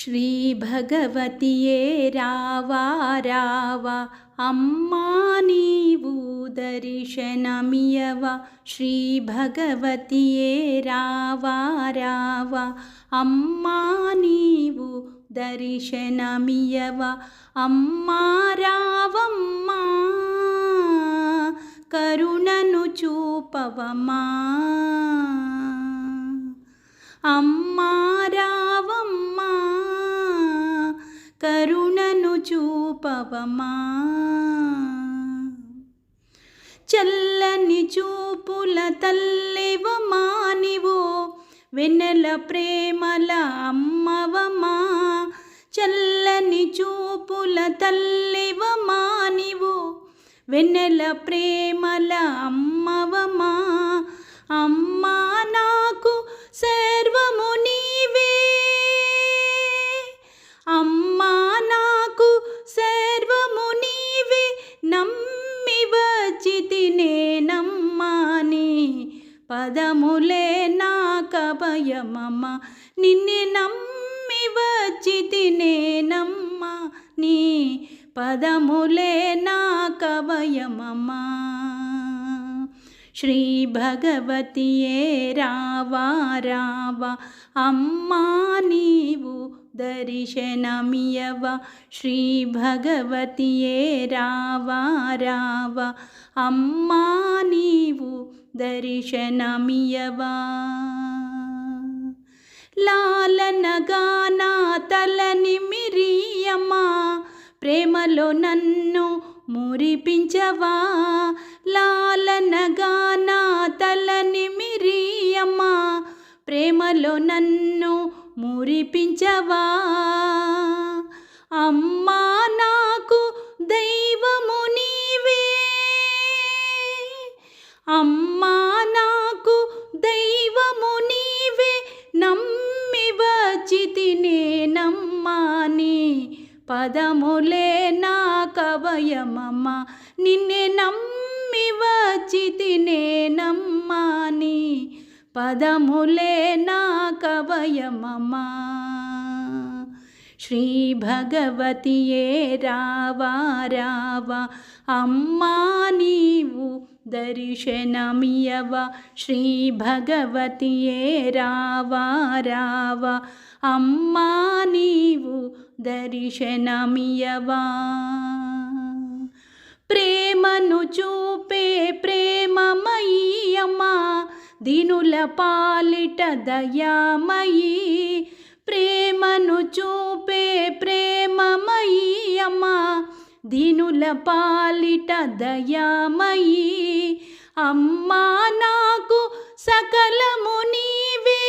శ్రీ భగవతియే రావా రావా అమ్మా నీవు దర్శనమియవ శ్రీ భగవతియే రావా రావా అమ్మా నీవు దర్శనమియవ అమ్మా రావమ్మా కరుణను చూపవమా? చల్లని చూపుల తల్లివమా నీవో? వెన్నెల ప్రేమల అమ్మవమా? చల్లని చూపుల తల్లివమా నీవో? వెన్నెల ప్రేమల అమ్మవమా? అమ్మా నాకు సర్వముని పదములే నా కభయమమ్మ నిన్నే నమ్మి వచ్చి నేనమ్మా నీ పదములే నా కవయమమ్మా శ్రీ భగవతియే రావా రావా అమ్మా నీవు దర్శనమియవ శ్రీ భగవతియే రావా రావా అమ్మా నీవు దర్శనమియవా లాలనగానా తలని మిరియమ్మా ప్రేమలో నన్ను మురిపించవా ప్రేమలో నన్ను మురిపించవా? అమ్మా నాకు దైవము నీవే. అమ్మా నాకు దైవము నీవే. నమ్మి వచ్చితి నేనమ్మాని. పదములే నా కవయమమ్మ. నిన్నే నమ్మి వచ్చితి నేనమ్మాని. पदमुलेना कवय मम। श्रीभगवतिये रावा रावा ममा श्रीभगवती रावराव अम्मानिवो रावा रावा अम्मा नीवु दर्शनमियवा। प्रेमनुचूपे प्रेम దీనుల పాలిట దయామయీ ప్రేమను చూపే ప్రేమమయ్యమ్మా దీనుల పాలిట దయామయీ అమ్మా నాకు సకలము నీవే.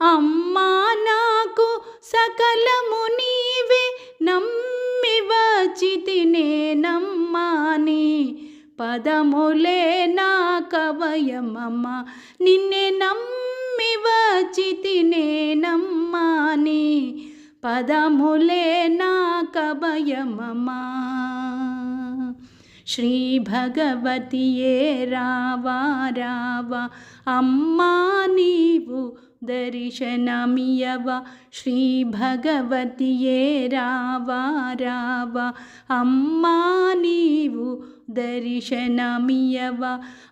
అమ్మా నాకు సకలము నీవే నమ్మి వచ్చితి నేనమ్మాని పదములే నా కవయమమ్మ. నిన్నే నమ్మి వచ్చితి నేనమ్మాని పదములే నా కవయమమ్మ. శ్రీ భగవతియే రావా రావా అమ్మా నీవు దర్శనమియవ శ్రీ భగవతియే రావా రావా అమ్మా నీవు దర్శనమియవ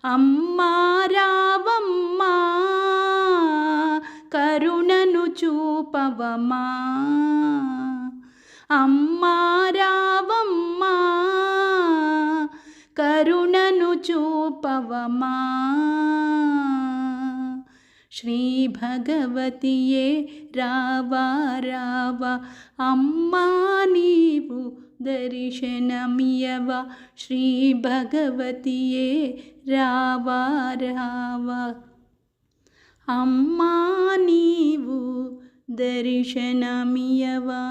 అమ్మా రావమ్మా కరుణను చూపవమా అమ్మా రావమ్మా కరుణను చూపవమా श्रीभगवती रावा रावा राव अम्मानिवो दर्शनमिय वा रावा रावा अम्मा नीवु दर्शनमियवा